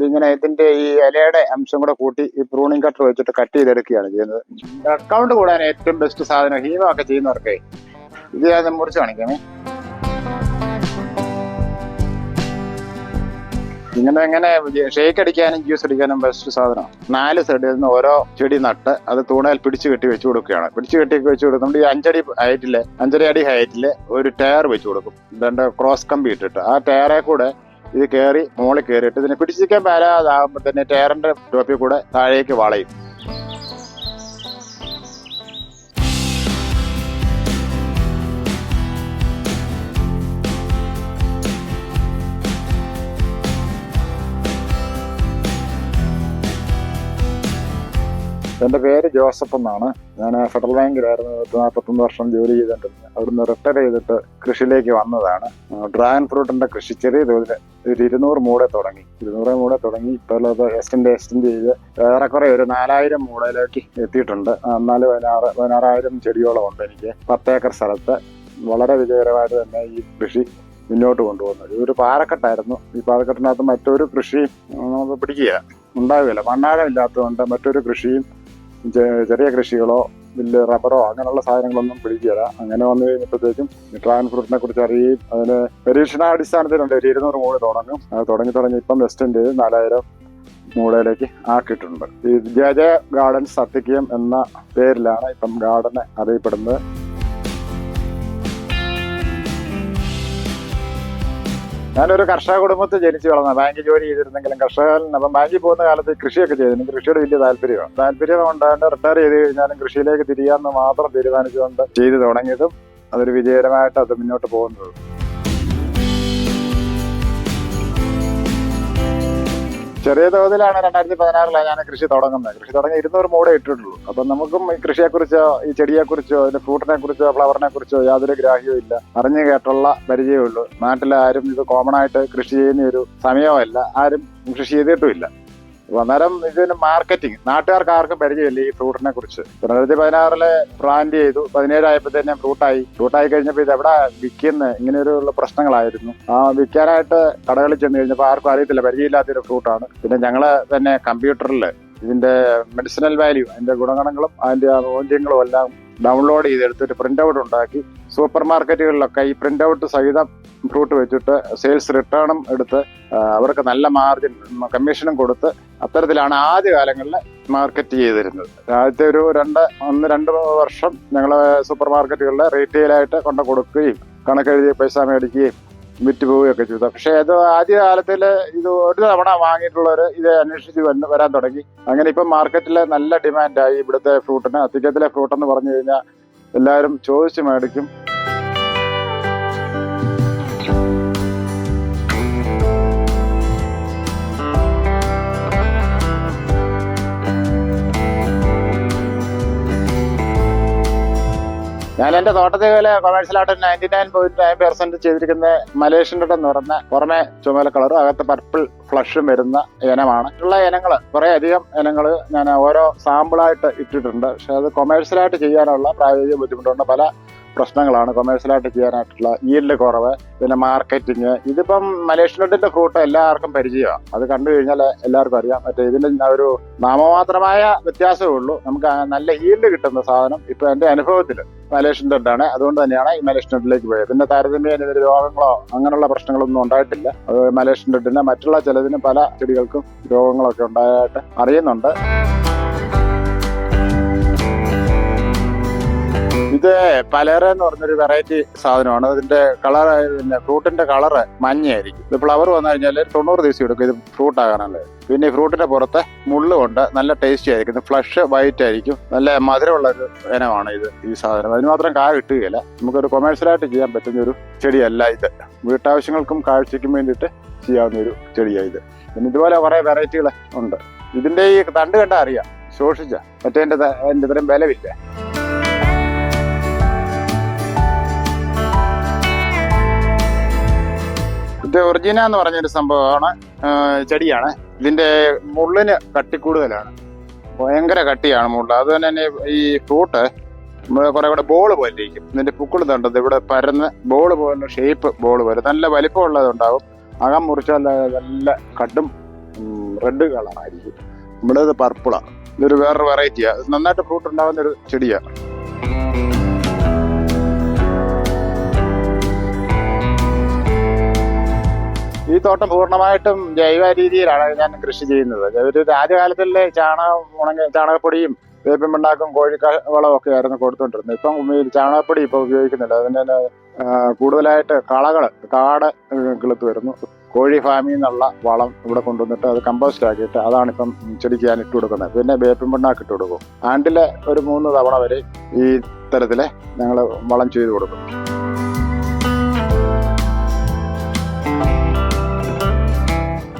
ഇതിങ്ങനെ ഇതിന്റെ ഈ ഇലയുടെ അംശം കൂടെ കൂട്ടി ഈ പ്രൂണിങ് കട്ടർ വെച്ചിട്ട് കട്ട് ചെയ്തെടുക്കുകയാണ് ചെയ്യുന്നത്. അക്കൗണ്ട് കൂടാൻ ഏറ്റവും ബെസ്റ്റ് സാധനം ഹീമ ഒക്കെ ചെയ്യുന്നവർക്കേ. ഇത് ഞാൻ മുറിച്ച് കാണിക്കാമേ. ഇങ്ങനെ എങ്ങനെ ഷേക്ക് അടിക്കാനും ജ്യൂസ് അടിക്കാനും ബെസ്റ്റ് സാധനമാണ് നാല് സൈഡിൽ നിന്ന് ഓരോ ചെടി നട്ട് അത് തൂണയിൽ പിടിച്ചു കെട്ടി വെച്ചു കൊടുക്കുകയാണ്. പിടിച്ചു കെട്ടി വെച്ചു കൊടുക്കും നമ്മുടെ ഈ അഞ്ചടി ഹൈറ്റിൽ അഞ്ചര അടി ഹൈറ്റിൽ ഒരു ടയർ വെച്ചു കൊടുക്കും. രണ്ട് ക്രോസ് കമ്പി ഇട്ടിട്ട്. ആ ടയറെ കൂടെ ഇത് കയറി മുകളിൽ കയറിയിട്ട് ഇതിനെ പിടിച്ചിരിക്കാൻ പറ്റാതാകുമ്പോൾ തന്നെ ടയറിന്റെ ടോപ്പിൽ കൂടെ താഴേക്ക് വളയും. എന്റെ പേര് ജോസഫ് എന്നാണ്. ഞാൻ ഫെഡറൽ ബാങ്കിലായിരുന്നു പത്ത് നാൽപ്പത്തൊന്ന് വർഷം ജോലി ചെയ്തിട്ടുണ്ട് അവിടുന്ന് റിട്ടയർ ചെയ്തിട്ട് കൃഷിയിലേക്ക് വന്നതാണ്. ഡ്രാഗൺ ഫ്രൂട്ടിന്റെ കൃഷി ചെറിയ തോതിൽ ഒരു ഇരുന്നൂറ് മൂടെ തുടങ്ങി. ഇരുന്നൂറ് മൂടെ തുടങ്ങി. ഇപ്പോൾ അത് എക്സ്റ്റെൻഡ് എക്സ്റ്റെൻഡ് ചെയ്ത് ഏറെക്കുറെ ഒരു നാലായിരം മൂടയിലേക്ക് എത്തിയിട്ടുണ്ട്. നാല് പതിനാറ് പതിനാറായിരം ചെടിയോളം ഉണ്ട് എനിക്ക്. പത്തേക്കർ സ്ഥലത്ത് വളരെ വിജയകരമായിട്ട് തന്നെ ഈ കൃഷി മുന്നോട്ട് കൊണ്ടുപോകുന്നത് ഒരു പാറക്കെട്ടായിരുന്നു. ഈ പാറക്കെട്ടിനകത്ത് മറ്റൊരു കൃഷി നമുക്ക് പിടിക്കുക ഉണ്ടാവുകയില്ല. മണ്ണാഴം ഇല്ലാത്തതുകൊണ്ട് മറ്റൊരു കൃഷിയും ചെറിയ കൃഷികളോ വലിയ റബ്ബറോ അങ്ങനെയുള്ള സാധനങ്ങളൊന്നും പിടിക്കുക അങ്ങനെ വന്നു കഴിഞ്ഞപ്പോഴത്തേക്കും ഡ്രാഗൺ ഫ്രൂട്ടിനെ കുറിച്ച് അറിയുകയും അതിന് പരീക്ഷണാടിസ്ഥാനത്തിലുണ്ട്. ഒരു ഇരുന്നൂറ് മൂട് തുടങ്ങും. അത് തുടങ്ങി തുടങ്ങി ഇപ്പം വെസ്റ്റ് ചെയ്ത് നാലായിരം മൂടയിലേക്ക് ആക്കിയിട്ടുണ്ട്. ഈ ജയ ജയ ഗാർഡൻ സത്യക്യം എന്ന പേരിലാണ് ഇപ്പം ഗാർഡനെ അറിയപ്പെടുന്നത്. ഞാനൊരു കർഷക കുടുംബത്തിൽ ജനിച്ചു വളർന്ന ബാങ്കിൽ ജോലി ചെയ്തിരുന്നെങ്കിലും കർഷകൻ അപ്പം ബാങ്കിൽ പോകുന്ന കാലത്ത് കൃഷിയൊക്കെ ചെയ്തു. എനിക്ക് കൃഷിയോട് വലിയ താല്പര്യമാണ്. താല്പര്യം കൊണ്ടാണ്ട് റിട്ടയർ ചെയ്ത് കഴിഞ്ഞാലും കൃഷിയിലേക്ക് തിരിയാമെന്ന് മാത്രം തീരുമാനിച്ചുകൊണ്ട് ചെയ്തു തുടങ്ങിയതും അതൊരു വിജയകരമായിട്ട് അത് മുന്നോട്ട് പോകുന്നത്. ചെറിയ തോതിലാണ് രണ്ടായിരത്തി പതിനാറിലാണ് ഞാൻ കൃഷി തുടങ്ങുന്നത്. കൃഷി തുടങ്ങി ഇരുന്നൂറ് മൂടെ ഇട്ടിട്ടുള്ളൂ. അപ്പം നമുക്കും ഈ കൃഷിയെക്കുറിച്ചോ ഈ ചെടിയെക്കുറിച്ചോ അതിന്റെ ഫ്രൂട്ടിനെ കുറിച്ചോ ഫ്ലവറിനെ കുറിച്ചോ യാതൊരു ഗ്രാഹ്യവും ഇല്ല. അറിഞ്ഞു കേട്ടുള്ള പരിചയമുള്ളൂ. നാട്ടിലാരും ഇത് കോമൺ ആയിട്ട് കൃഷി ചെയ്യുന്ന ഒരു സമയമല്ല. ആരും കൃഷി ചെയ്തിട്ടുമില്ല അന്നേരം ഇതിന് മാർക്കറ്റിംഗ് നാട്ടുകാർക്ക് ആർക്കും പരിചയമില്ല ഈ ഫ്രൂട്ടിനെ കുറിച്ച്. രണ്ടായിരത്തി പതിനാറിൽ പ്ലാന്റ് ചെയ്തു. പതിനേഴായപ്പോ തന്നെ ഫ്രൂട്ടായി ഫ്രൂട്ടായി കഴിഞ്ഞപ്പോൾ ഇത് എവിടെ വിൽക്കുന്ന ഇങ്ങനെ ഒരു പ്രശ്നങ്ങളായിരുന്നു. ആ വിൽക്കാനായിട്ട് കടകളിൽ ചെന്ന് കഴിഞ്ഞപ്പോൾ ആർക്കും അറിയത്തില്ല. പരിചയമില്ലാത്തൊരു ഫ്രൂട്ടാണ് പിന്നെ ഞങ്ങൾ തന്നെ കമ്പ്യൂട്ടറിൽ ഇതിന്റെ മെഡിസിനൽ വാല്യൂ അതിന്റെ ഗുണഗണങ്ങളും അതിന്റെ മൂല്യങ്ങളും എല്ലാം ഡൗൺലോഡ് ചെയ്തെടുത്തിട്ട് പ്രിന്റ് ഔട്ട് ഉണ്ടാക്കി. സൂപ്പർ മാർക്കറ്റുകളിലൊക്കെ ഈ പ്രിന്റ് ഔട്ട് സഹിതം ഫ്രൂട്ട് വെച്ചിട്ട് സെയിൽസ് റിട്ടേണും എടുത്ത് അവർക്ക് നല്ല മാർജിൻ കമ്മീഷനും കൊടുത്ത് അത്തരത്തിലാണ് ആദ്യ കാലങ്ങളിൽ മാർക്കറ്റ് ചെയ്തിരുന്നത്. ആദ്യത്തെ ഒരു രണ്ട് ഒന്ന് രണ്ട് വർഷം ഞങ്ങൾ സൂപ്പർ മാർക്കറ്റുകളിൽ റീറ്റെയിലായിട്ട് കൊണ്ട് കൊടുക്കുകയും കണക്കെഴുതി പൈസ മേടിക്കുകയും വിറ്റ് പോവുകയൊക്കെ ചെയ്തു. പക്ഷേ അത് ആദ്യ കാലത്തിൽ ഇത് ഒരു തവണ വാങ്ങിയിട്ടുള്ളവർ ഇത് അന്വേഷിച്ച് വരാൻ തുടങ്ങി. അങ്ങനെ ഇപ്പം മാർക്കറ്റിൽ നല്ല ഡിമാൻഡായി. ഇവിടുത്തെ ഫ്രൂട്ടിന് അത്തിക്കത്തിലെ ഫ്രൂട്ട് എന്ന് പറഞ്ഞു കഴിഞ്ഞാൽ എല്ലാവരും ചോദിച്ച് മേടിക്കും. ഞാൻ എന്റെ തോട്ടത്തിലെ കൊമേഴ്സ്യലായിട്ട് ninety nine point nine percent ചെയ്തിരിക്കുന്ന മലേഷ്യൻ എന്ന് പറഞ്ഞ പുറമെ ചുമല കളറും അകത്ത് പർപ്പിൾ ഫ്ലഷും വരുന്ന ഇനമാണ്. ഉള്ള ഇനങ്ങൾ കുറെ അധികം ഇനങ്ങൾ ഞാൻ ഓരോ സാമ്പിളായിട്ട് ഇട്ടിട്ടുണ്ട്. പക്ഷെ അത് കൊമേഴ്സ്യലായിട്ട് ചെയ്യാനുള്ള പ്രായോഗിക ബുദ്ധിമുട്ടുണ്ട്. പല പ്രശ്നങ്ങളാണ് കൊമേഴ്സ്യലായിട്ട് ചെയ്യാനായിട്ടുള്ള ഈൽഡ് കുറവ് പിന്നെ മാർക്കറ്റിങ് ഇതിപ്പം മലേഷ്യൻ നട്ടിന്റെ ഫ്രൂട്ട് എല്ലാവർക്കും പരിചയമാണ്. അത് കണ്ടു കഴിഞ്ഞാൽ എല്ലാവർക്കും അറിയാം. മറ്റേ ഇതിന്റെ ഒരു നാമമാത്രമായ വ്യത്യാസമേ ഉള്ളൂ. നമുക്ക് നല്ല ഈൽഡ് കിട്ടുന്ന സാധനം ഇപ്പൊ എന്റെ അനുഭവത്തിൽ മലേഷ്യൻ ഡെഡാണ് അതുകൊണ്ട് തന്നെയാണ് ഈ മലേഷ്യൻ ഡെഡിലേക്ക് പോയത്. പിന്നെ താരതമ്യേന ഇതിന് രോഗങ്ങളോ അങ്ങനെയുള്ള പ്രശ്നങ്ങളൊന്നും ഉണ്ടായിട്ടില്ല. അത് മലേഷ്യൻ ഡെഡിന് മറ്റുള്ള ചിലതിന് പല ചെടികൾക്കും രോഗങ്ങളൊക്കെ ഉണ്ടായിട്ട് അറിയുന്നുണ്ട്. ഇത് പലര എന്ന് പറഞ്ഞൊരു വെറൈറ്റി സാധനമാണ്. ഇതിന്റെ കളർ പിന്നെ ഫ്രൂട്ടിന്റെ കളർ മഞ്ഞയായിരിക്കും. ഇത് ഫ്ലവർ വന്നു കഴിഞ്ഞാൽ തൊണ്ണൂറ് ദിവസം എടുക്കും ഇത് ഫ്രൂട്ട് ആകാനുള്ളത് പിന്നെ ഈ ഫ്രൂട്ടിന്റെ പുറത്ത് മുള്ളുകൊണ്ട് നല്ല ടേസ്റ്റി ആയിരിക്കും. ഇത് ഫ്ലഷ് വൈറ്റ് ആയിരിക്കും. നല്ല മധുരമുള്ള ഒരു ഇനമാണ് ഇത് ഈ സാധനം. അതിന് മാത്രം കാ കിട്ടുകയില്ല. നമുക്കൊരു കൊമേഴ്സ്യലായിട്ട് ചെയ്യാൻ പറ്റുന്ന ഒരു ചെടിയല്ല ഇത്. വീട്ടാവശ്യങ്ങൾക്കും കാഴ്ചയ്ക്കും വേണ്ടിയിട്ട് ചെയ്യാവുന്ന ഒരു ചെടിയാണ് ഇത്. പിന്നെ ഇതുപോലെ കുറെ വെറൈറ്റികൾ ഉണ്ട്. ഇതിന്റെ ഈ തണ്ട് കണ്ടാൽ അറിയാം. ശോഷിച്ച മറ്റേ അതിന്റെ ഇത്രയും ബലമില്ല. ഇത് ഒറിജിന എന്ന് പറഞ്ഞൊരു സംഭവമാണ്. ചെടിയാണ്. ഇതിന്റെ മുള്ളിന് കട്ടി കൂടുതലാണ് ഭയങ്കര കട്ടിയാണ് മുള്ള. അത് തന്നെ ഈ ഫ്രൂട്ട് കുറെ കൂടെ ബോൾ പോലെ ഇരിക്കും. ഇതിന്റെ പുക്കിൾ തണ്ടത് ഇവിടെ പരന്ന് ബോൾ പോലെ ഷേപ്പ് ബോൾ പോലെ. നല്ല വലിപ്പമുള്ളതുണ്ടാവും അകം മുറിച്ചാൽ നല്ല കടും റെഡ് കളറായിരിക്കും നമ്മുടെ ഇത് പർപ്പിളാണ് ഇതൊരു വേറൊരു വെറൈറ്റിയാണ് നന്നായിട്ട് ഫ്രൂട്ട് ഉണ്ടാകുന്ന ഒരു ചെടിയാ തോട്ടം പൂർണമായിട്ടും ജൈവ രീതിയിലാണ് ഞാൻ കൃഷി ചെയ്യുന്നത്. ഒരു ആദ്യകാലത്തിലെ ചാണകം ഉണങ്ങി ചാണകപ്പൊടിയും വേപ്പിൻ പിണ്ണാക്കും കോഴിക്ക വളവും ഒക്കെ ആയിരുന്നു കൊടുത്തോണ്ടിരുന്നത് ഇപ്പം ചാണകപ്പൊടി ഇപ്പൊ ഉപയോഗിക്കുന്നില്ല. അതിന് കൂടുതലായിട്ട് കളകൾ കാട് കിളുത്ത് വരുന്നു. കോഴി ഫാമിൽ നിന്നുള്ള വളം ഇവിടെ കൊണ്ടുവന്നിട്ട് അത് കമ്പോസ്റ്റ് ആക്കിയിട്ട് അതാണ് ഇപ്പം ചെടിക്ക് ഞാൻ ഇട്ട് കൊടുക്കുന്നത്. പിന്നെ വേപ്പിൻ പിണ്ണാക്ക് ഇട്ട് കൊടുക്കും. ആണ്ടിലെ ഒരു മൂന്ന് തവണ വരെ ഈ തരത്തിലെ ഞങ്ങൾ വളം ചെയ്ത് കൊടുക്കും.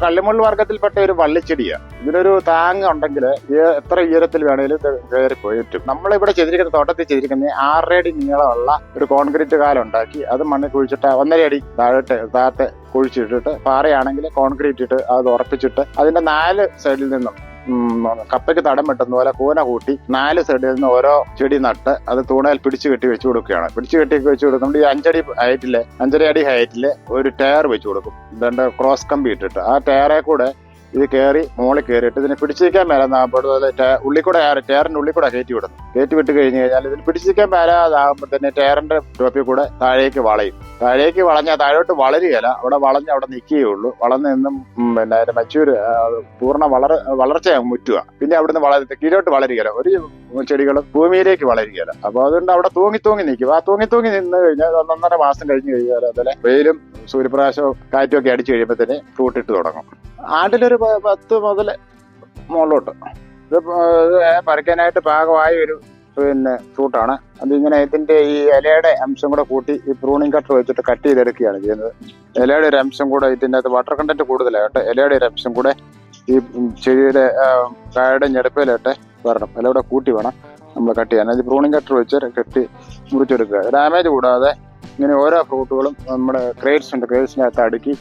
കള്ളിമുള്ള് വർഗത്തിൽപ്പെട്ട ഒരു വള്ളിച്ചെടിയാണ് ഇതിനൊരു താങ്ങ് ഉണ്ടെങ്കിൽ എത്ര ഉയരത്തിൽ വേണേലും കയറി പോയിട്ടും നമ്മളിവിടെ ചെയ്തിരിക്കുന്ന തോട്ടത്തിൽ ചെയ്തിരിക്കുന്ന ആറരടി നീളമുള്ള ഒരു കോൺക്രീറ്റ് കാലം ഉണ്ടാക്കി അത് മണ്ണിൽ കുഴിച്ചിട്ട് ഒന്നര അടി താഴോട്ട് താഴത്തെ കുഴിച്ചിട്ടിട്ട് പാറയാണെങ്കിൽ കോൺക്രീറ്റ് ഇട്ട് അത് ഉറപ്പിച്ചിട്ട് അതിന്റെ നാല് സൈഡിൽ നിന്നും കപ്പയ്ക്ക് തടം വെട്ടുന്ന പോലെ കൂന കൂട്ടി നാല് സൈഡിൽ നിന്ന് ഓരോ ചെടി നട്ട് അത് തൂണയിൽ പിടിച്ചു കെട്ടി വെച്ചു കൊടുക്കുകയാണ്. പിടിച്ചു കെട്ടി വെച്ചു കൊടുക്കും നമ്മുടെ ഈ അഞ്ചടി ഹൈറ്റിൽ അഞ്ചര അടി ഹൈറ്റിൽ ഒരു ടയർ വെച്ചു കൊടുക്കും. രണ്ട് ക്രോസ് കമ്പി ഇട്ടിട്ട്. ആ ടയറെ കൂടെ ഇത് കയറി മുകളിൽ കയറിയിട്ട് ഇതിനെ പിടിച്ചിരിക്കാൻ മേലാന്നാകുമ്പോഴത്തെ ഉള്ളിക്കൂടെ കൂടെ ടയറിന്റെ ഉള്ളിൽ കൂടെ കയറ്റി വിടുന്നു കയറ്റി വിട്ട് കഴിഞ്ഞ് കഴിഞ്ഞാൽ ഇതിന് പിടിച്ചിരിക്കാൻ മേലാതാകുമ്പോൾ തന്നെ ടയറിന്റെ ടോപ്പിൽ കൂടെ താഴേക്ക് വളയും. താഴേക്ക് വളഞ്ഞാൽ താഴോട്ട് വളരുകയില്ല അവിടെ വളഞ്ഞ് അവിടെ നിൽക്കുകയുള്ളൂ വളർന്ന് നിന്നും പിന്നെ അതിന്റെ മച്ചൂര് പൂർണ വളർ വളർച്ച മുറ്റുക. പിന്നെ അവിടുന്ന് വളരെ കീഴോട്ട് വളരുകയില്ല. ഒരു ചെടികളും ഭൂമിയിലേക്ക് വളരുകയില്ല. അപ്പോൾ അതുകൊണ്ട് അവിടെ തൂങ്ങി തൂങ്ങി നിൽക്കും. ആ തൂങ്ങി തൂങ്ങി നിന്ന് കഴിഞ്ഞാൽ ഒന്നൊന്നര മാസം കഴിഞ്ഞ് കഴിഞ്ഞാൽ അതുപോലെ വെയിലും സൂര്യപ്രകാശവും കാറ്റും ഒക്കെ അടിച്ചു കഴിയുമ്പോൾ തന്നെ ഫ്രൂട്ട് ഇട്ട് തുടങ്ങും. ആണ്ടിലൊരു പത്ത് മുതൽ മുകളിലോട്ട്. ഇത് പറിക്കാനായിട്ട് പാകമായ ഒരു പിന്നെ ഫ്രൂട്ടാണ് അതിങ്ങനെ ഇതിന്റെ ഈ ഇലയുടെ അംശം കൂടെ കൂട്ടി ഈ പ്രൂണിങ് കട്ടർ വെച്ചിട്ട് കട്ട് ചെയ്തെടുക്കുകയാണ് ചെയ്യുന്നത്. ഇലയുടെ ഒരു അംശം കൂടെ ഇതിന്റെ അകത്ത് വാട്ടർ കണ്ടന്റ് കൂടുതലായിട്ട് ഇലയുടെ ഒരു അംശം കൂടെ ഈ ചെടിയുടെ കായുടെ ഞെടുപ്പിലായിട്ട് വരണം. ഇലയുടെ കൂട്ടി വേണം നമ്മൾ കട്ട് ചെയ്യാൻ. അത് പ്രൂണിങ് കട്ടർ വെച്ച് കെട്ടി മുറിച്ചെടുക്കുക. ഡാമേജ് കൂടാതെ ഇങ്ങനെ ഓരോ ഫ്രൂട്ടുകളും നമ്മുടെ ക്രേറ്റ്സ് ഉണ്ട്. ക്രേറ്റ്സിനകത്ത് അടുക്കി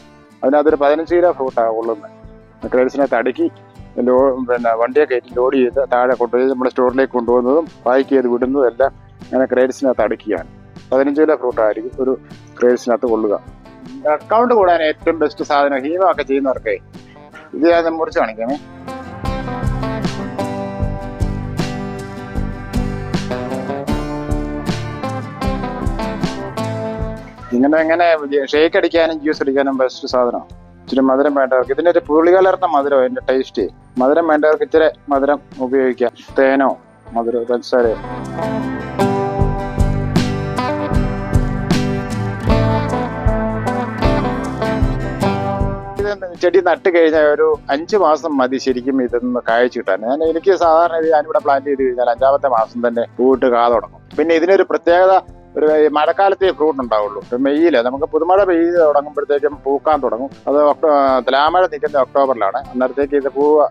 അതിനകത്തൊരു പതിനഞ്ച് കിലോ ഫ്രൂട്ടാണ് കൊള്ളുന്നത് ക്രേറ്റ്സിനകത്ത് അടുക്കി ലോ പിന്നെ വണ്ടിയൊക്കെ ലോഡ് ചെയ്ത് താഴെ കൊണ്ടുപോയി നമ്മുടെ സ്റ്റോറിലേക്ക് കൊണ്ടുപോകുന്നതും പാക്ക് ചെയ്ത് വിടുന്നതും എല്ലാം അങ്ങനെ ക്രേറ്റ്സിനകത്ത് അടുക്കിയാണ്. പതിനഞ്ച് കിലോ ഫ്രൂട്ടായിരിക്കും ഒരു ക്രേറ്റ്സിനകത്ത് കൊള്ളുക. അക്കൗണ്ട് കൂടാൻ ഏറ്റവും ബെസ്റ്റ് സാധനം ഹീമ ഒക്കെ ചെയ്യുന്നവർക്കേ. ഇത് ഞാൻ മുറിച്ച് കാണിക്കാമേ. ഇങ്ങനെ എങ്ങനെ ഷേക്ക് അടിക്കാനും ജ്യൂസ് അടിക്കാനും ബെസ്റ്റ് സാധനം. ഇച്ചിരി മധുരം വേണ്ടവർക്ക്. ഇതിന്റെ ഒരു പുളി കലർന്ന മധുരം അതിന്റെ ടേസ്റ്റ് മധുരം വേണ്ടവർക്ക് ഇച്ചിരി മധുരം ഉപയോഗിക്കാം. തേനോ മധുരം പഞ്ചസാരയോ. ചെടി നട്ട് കഴിഞ്ഞാൽ ഒരു അഞ്ച് മാസം മതി ശരിക്കും ഇതൊന്ന് കാഴ്ച കിട്ടാൻ. ഞാൻ എനിക്ക് സാധാരണ ഞാനിവിടെ പ്ലാന്റ് ചെയ്ത് കഴിഞ്ഞാൽ അഞ്ചാമത്തെ മാസം തന്നെ പൂവിട്ട് കാ തുടങ്ങും. പിന്നെ ഇതിനൊരു പ്രത്യേകത ഒരു മഴക്കാലത്തെ ഫ്രൂട്ട് ഉണ്ടാവുള്ളൂ. മെയ്യിൽ നമുക്ക് പുതുമഴ പെയ്ത് തുടങ്ങുമ്പോഴത്തേക്കും പൂക്കാൻ തുടങ്ങും. അത് തലാമഴ നിൽക്കുന്ന ഒക്ടോബറിലാണ്. അന്നേരത്തേക്ക് ഇത് പൂവ്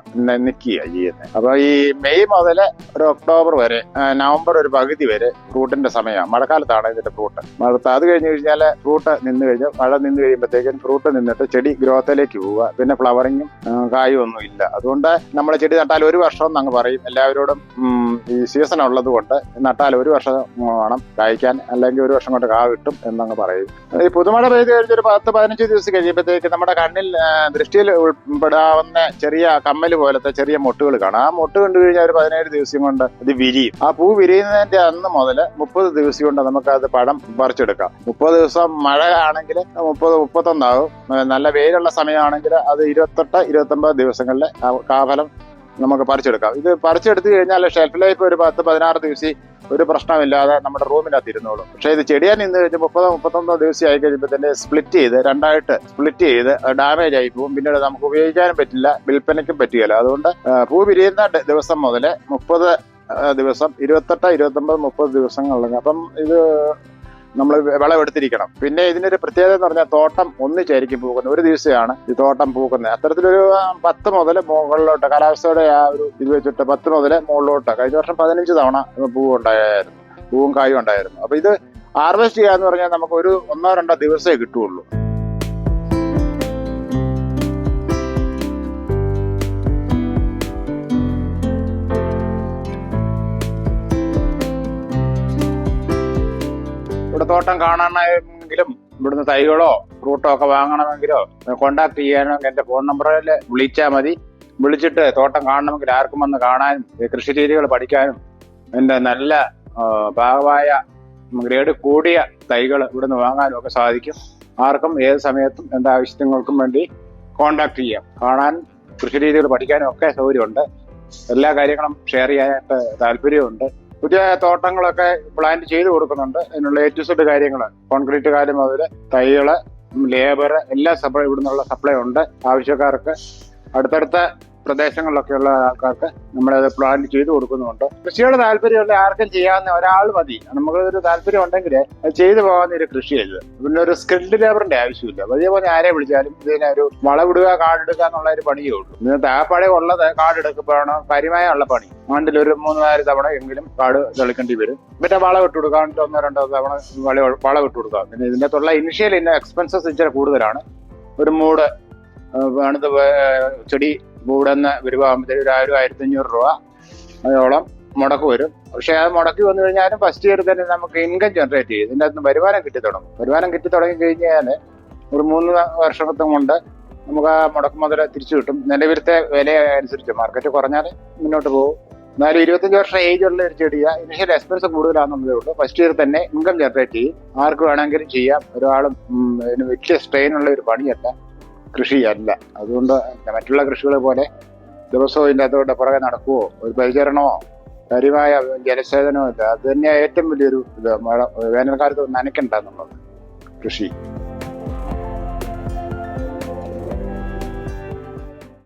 നിൽക്കുക ചെയ്യുന്നത്. അപ്പൊ ഈ മെയ് മുതൽ ഒരു ഒക്ടോബർ വരെ നവംബർ ഒരു പകുതി വരെ ഫ്രൂട്ടിന്റെ സമയമാണ്. മഴക്കാലത്താണ് ഇതിന്റെ ഫ്രൂട്ട് മഴത്ത് അത് കഴിഞ്ഞ് കഴിഞ്ഞാൽ ഫ്രൂട്ട് നിന്ന് കഴിഞ്ഞ് മഴ നിന്ന് കഴിയുമ്പോഴത്തേക്കും ഫ്രൂട്ട് നിന്നിട്ട് ചെടി ഗ്രോത്തിലേക്ക് പോവുക. പിന്നെ ഫ്ലവറിങ്ങും കായും ഒന്നും ഇല്ല. അതുകൊണ്ട് നമ്മൾ ചെടി നട്ടാൽ ഒരു വർഷം എന്നങ്ങ് പറയും. എല്ലാവരോടും ഈ സീസൺ ഉള്ളത് കൊണ്ട് നട്ടാൽ ഒരു വർഷം വേണം കായ്ക്കാൻ. അല്ലെങ്കിൽ ഒരു വർഷം കൊണ്ട് കാ കിട്ടും എന്നങ്ങ് പറയും. ഈ പുതുമഴ പെയ്ത് കഴിഞ്ഞൊരു പത്ത് പതിനഞ്ച് ദിവസം കഴിയുമ്പോഴത്തേക്ക് നമ്മുടെ കണ്ണിൽ ദൃഷ്ടിയിൽ ഉൾപ്പെടാവുന്ന ചെറിയ കമ്മൽ പോലത്തെ ചെറിയ മൊട്ടുകൾ കാണാം. ആ മൊട്ട് കണ്ടു കഴിഞ്ഞാൽ ഒരു പതിനേഴ് ദിവസം കൊണ്ട് ഇത് വിരിയും. ആ പൂ വിരിയുന്നതിന്റെ അന്ന് മുതൽ മുപ്പത് ദിവസം കൊണ്ട് നമുക്ക് അത് പഴം പറിച്ചെടുക്കാം. മുപ്പത് ദിവസം മഴ ആണെങ്കിൽ മുപ്പത് മുപ്പത്തൊന്നാകും നല്ല വെയിലുള്ള സമയമാണെങ്കിൽ അത് ഇരുപത്തെട്ട് ഇരുപത്തൊമ്പത് ദിവസങ്ങളിൽ ആ കാഫലം നമുക്ക് പറിച്ചെടുക്കാം. ഇത് പറിച്ചെടുത്ത് കഴിഞ്ഞാൽ ഷെൽഫ് ലൈഫ് ഒരു പത്ത് പതിനാറ് ദിവസം ഒരു പ്രശ്നമില്ലാതെ നമ്മുടെ റൂമിനകത്ത് ഇരുന്നോളും പക്ഷേ ഇത് ചെടിയാൻ നിന്ന് കഴിഞ്ഞ് മുപ്പതോ മുപ്പത്തൊന്നോ ദിവസം ആയി കഴിയുമ്പോൾ തന്നെ സ്പ്ലിറ്റ് ചെയ്ത് രണ്ടായിട്ട് സ്പ്ലിറ്റ് ചെയ്ത് ഡാമേജ് ആയി പോകും. പിന്നീട് നമുക്ക് ഉപയോഗിക്കാനും പറ്റില്ല വിൽപ്പനയ്ക്കും പറ്റുകയില്ല. അതുകൊണ്ട് പൂ വിരിയുന്ന ദിവസം മുതൽ മുപ്പത് ദിവസം ഇരുപത്തെട്ട് ഇരുപത്തൊമ്പത് മുപ്പത് ദിവസങ്ങളിൽ അപ്പം ഇത് നമ്മൾ വിളവെടുത്തിരിക്കണം. പിന്നെ ഇതിനൊരു പ്രത്യേകത എന്ന് പറഞ്ഞാൽ തോട്ടം ഒന്നിച്ചായിരിക്കും പൂക്കുന്നത് ഒരു ദിവസമാണ് ഈ തോട്ടം പൂക്കുന്നത്. അത്തരത്തിലൊരു പത്ത് മുതൽ മുകളിലോട്ട് കാലാവസ്ഥയുടെ ആ ഒരു ഇത് വെച്ചിട്ട് പത്ത് മുതൽ മുകളിലോട്ട് കഴിഞ്ഞ വർഷം പതിനഞ്ച് തവണ പൂവ് ഉണ്ടായിരുന്നു. പൂവും കായും ഉണ്ടായിരുന്നു. അപ്പൊ ഇത് ഹാർവെസ്റ്റ് ചെയ്യാന്ന് പറഞ്ഞാൽ നമുക്ക് ഒരു ഒന്നോ രണ്ടോ ദിവസമേ കിട്ടുള്ളൂ തോട്ടം കാണണമെങ്കിലും ഇവിടുന്ന് തൈകളോ ഫ്രൂട്ടോ ഒക്കെ വാങ്ങണമെങ്കിലോ കോണ്ടാക്ട് ചെയ്യാനോ എന്റെ ഫോൺ നമ്പറിൽ വിളിച്ചാൽ മതി. വിളിച്ചിട്ട് തോട്ടം കാണണമെങ്കിൽ ആർക്കും വന്ന് കാണാനും കൃഷി രീതികൾ പഠിക്കാനും എന്റെ നല്ല ഭാഗമായ ഗ്രേഡ് കൂടിയ തൈകൾ ഇവിടുന്ന് വാങ്ങാനും ഒക്കെ സാധിക്കും. ആർക്കും ഏത് സമയത്തും എന്താ ആവശ്യങ്ങൾക്കും വേണ്ടി കോണ്ടാക്ട് ചെയ്യാം. കാണാൻ കൃഷി രീതികൾ പഠിക്കാനും ഒക്കെ സൗകര്യമുണ്ട്. എല്ലാ കാര്യങ്ങളും ഷെയർ ചെയ്യാനായിട്ട് താല്പര്യമുണ്ട് പുതിയ തോട്ടങ്ങളൊക്കെ പ്ലാന്റ് ചെയ്തു കൊടുക്കുന്നുണ്ട്. അതിനുള്ള എ കാര്യങ്ങൾ കോൺക്രീറ്റ് കാര്യം മുതൽ തൈകൾ ലേബർ എല്ലാ സപ്ലൈ ഇവിടുന്നുള്ള സപ്ലൈ ഉണ്ട്. ആവശ്യക്കാർക്ക് അടുത്തടുത്ത പ്രദേശങ്ങളിലൊക്കെയുള്ള ആൾക്കാർക്ക് നമ്മളത് പ്ലാൻ ചെയ്തു കൊടുക്കുന്നുണ്ട്. കൃഷിയോട് താല്പര്യമുള്ള ആർക്കും ചെയ്യാവുന്ന ഒരാൾ മതി. നമുക്ക് ഒരു താല്പര്യം ഉണ്ടെങ്കിൽ അത് ചെയ്തു പോകാവുന്ന ഒരു കൃഷിയത് പിന്നെ ഒരു സ്കിൽഡ് ലേബറിന്റെ ആവശ്യമില്ല. വലിയ പോലെ ആരെ വിളിച്ചാലും ഇതിനെ ഒരു വളവിടുക കാടെടുക്കുക എന്നുള്ള ഒരു പണിയേ ഉള്ളൂ. ഇന്നത്തെ ആ പഴയ ഉള്ളത് കാടെടുക്കുമ്പോഴാണ് കാര്യമായ ഉള്ള പണി. ആണ്ടിൽ ഒരു മൂന്ന് നാല് തവണ എങ്കിലും കാട് തെളിക്കേണ്ടി വരും. പിന്നെ വളം ഇട്ട് കൊടുക്കാം ഒന്നോ രണ്ടോ തവണ വള ഇട്ട് കൊടുക്കാം പിന്നെ ഇതിന്റെ ഇനിഷ്യൽ ഇന്ന എക്സ്പെൻസസ് ഇച്ചിരി കൂടുതലാണ്. ഒരു മൂട് ചെടി ചെടി നിന്ന് വരുവാകുമ്പോഴത്തേക്ക് ഒരു ആയിരം ആയിരത്തി അഞ്ഞൂറ് രൂപ അതോളം മുടക്ക് വരും. പക്ഷെ അത് മുടക്കി വന്നു കഴിഞ്ഞാലും ഫസ്റ്റ് ഇയർ തന്നെ നമുക്ക് ഇൻകം ജനറേറ്റ് ചെയ്യും. ഇതിന്റെ അകത്ത് വരുമാനം കിട്ടി തുടങ്ങും. വരുമാനം കിട്ടി തുടങ്ങി കഴിഞ്ഞാൽ ഒരു മൂന്ന് വർഷത്തും കൊണ്ട് നമുക്ക് ആ മുടക്ക് മുതൽ തിരിച്ചു കിട്ടും. നിലവിലത്തെ വില അനുസരിച്ച് മാർക്കറ്റ് കുറഞ്ഞാൽ മുന്നോട്ട് പോകും. എന്നാലും ഇരുപത്തഞ്ച് വർഷം ഏജ് ഉള്ള ഒരു ചെടിയ ഇനിഷ്യൽ എക്സ്പെൻസ് കൂടുതലാണെന്നുള്ളതേ ഉള്ളൂ. ഫസ്റ്റ് ഇയർ തന്നെ ഇൻകം ജനറേറ്റ് ചെയ്യും. ആർക്ക് വേണമെങ്കിലും ചെയ്യാം. ഒരാളും വലിയ സ്ട്രെയിൻ ഉള്ള ഒരു പണിയല്ല. കൃഷിയല്ല. അതുകൊണ്ട് മറ്റുള്ള കൃഷികൾ പോലെ ദിവസവും ഇതിന്റെ അതോടെ പുറകെ നടക്കുവോ? ഒരു പരിചരണമോ കാര്യമായ ജലസേചനമോ ഇല്ല. അത് തന്നെ ഏറ്റവും വലിയൊരു ഇത്. മഴ വേനൽക്കാലത്ത് നനയ്ക്കണ്ട എന്നുള്ളത് കൃഷി.